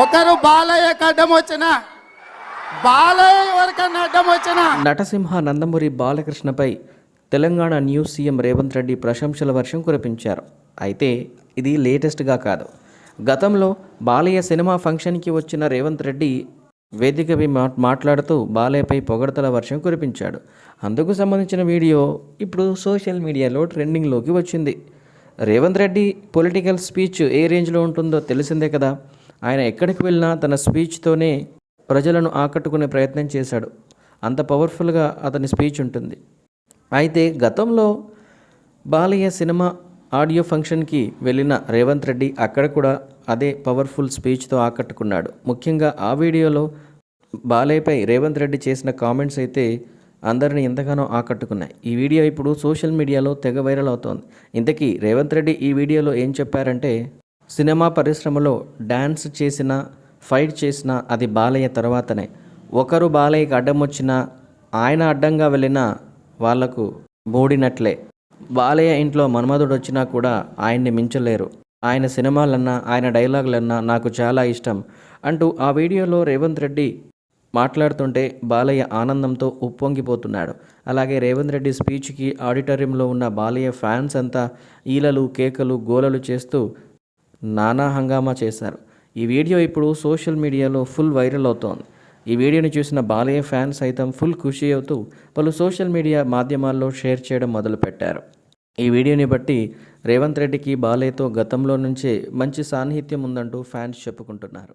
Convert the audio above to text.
ఒకరు బాలయ్యకు అడ్డం వచ్చిన బాలయ్య ఎవరికన్నా అడ్డం వచ్చినా. నటసింహ నందమూరి బాలకృష్ణపై తెలంగాణ న్యూస్ సీఎం రేవంత్ రెడ్డి ప్రశంసల వర్షం కురిపించారు. అయితే ఇది లేటెస్ట్గా కాదు. గతంలో బాలయ్య సినిమా ఫంక్షన్కి వచ్చిన రేవంత్ రెడ్డి వేదికపై మా మాట్లాడుతూ బాలయ్యపై పొగడతల వర్షం కురిపించాడు. అందుకు సంబంధించిన వీడియో ఇప్పుడు సోషల్ మీడియాలో ట్రెండింగ్లోకి వచ్చింది. రేవంత్ రెడ్డి పొలిటికల్ స్పీచ్ ఏ రేంజ్లో ఉంటుందో తెలిసిందే కదా. ఆయన ఎక్కడికి వెళ్ళినా తన స్పీచ్తోనే ప్రజలను ఆకట్టుకునే ప్రయత్నం చేశాడు. అంత పవర్ఫుల్గా అతని స్పీచ్ ఉంటుంది. అయితే గతంలో బాలయ్య సినిమా ఆడియో ఫంక్షన్కి వెళ్ళిన రేవంత్ రెడ్డి అక్కడ కూడా అదే పవర్ఫుల్ స్పీచ్తో ఆకట్టుకున్నాడు. ముఖ్యంగా ఆ వీడియోలో బాలయ్యపై రేవంత్ రెడ్డి చేసిన కామెంట్స్ అయితే అందరిని ఎంతగానో ఆకట్టుకున్నాయి. ఈ వీడియో ఇప్పుడు సోషల్ మీడియాలో తెగ వైరల్ అవుతోంది. ఇంతకీ రేవంత్ రెడ్డి ఈ వీడియోలో ఏం చెప్పారంటే సినిమా పరిశ్రమలో డ్యాన్స్ చేసిన ఫైట్ చేసిన అది బాలయ్య తర్వాతనే. ఒకరు బాలయ్యకి అడ్డం వచ్చినా ఆయన అడ్డంగా వెళ్ళినా వాళ్ళకు మూడినట్లే. బాలయ్య ఇంట్లో మన్మధుడు వచ్చినా కూడా ఆయన్ని మించలేరు. ఆయన సినిమాలన్నా ఆయన డైలాగులన్నా నాకు చాలా ఇష్టం అంటూ ఆ వీడియోలో రేవంత్ రెడ్డి మాట్లాడుతుంటే బాలయ్య ఆనందంతో ఉప్పొంగిపోతున్నాడు. అలాగే రేవంత్ రెడ్డి స్పీచ్కి ఆడిటోరియంలో ఉన్న బాలయ్య ఫ్యాన్స్ అంతా ఈలలు కేకలు గోలలు చేస్తూ నానా హంగామా చేశారు. ఈ వీడియో ఇప్పుడు సోషల్ మీడియాలో ఫుల్ వైరల్ అవుతోంది. ఈ వీడియోని చూసిన బాలయ్య ఫ్యాన్స్ సైతం ఫుల్ ఖుషి అవుతూ పలు సోషల్ మీడియా మాధ్యమాల్లో షేర్ చేయడం మొదలుపెట్టారు. ఈ వీడియోని బట్టి రేవంత్ రెడ్డికి బాలయ్యతో గతంలో నుంచే మంచి సాన్నిహిత్యం ఉందంటూ ఫ్యాన్స్ చెప్పుకుంటున్నారు.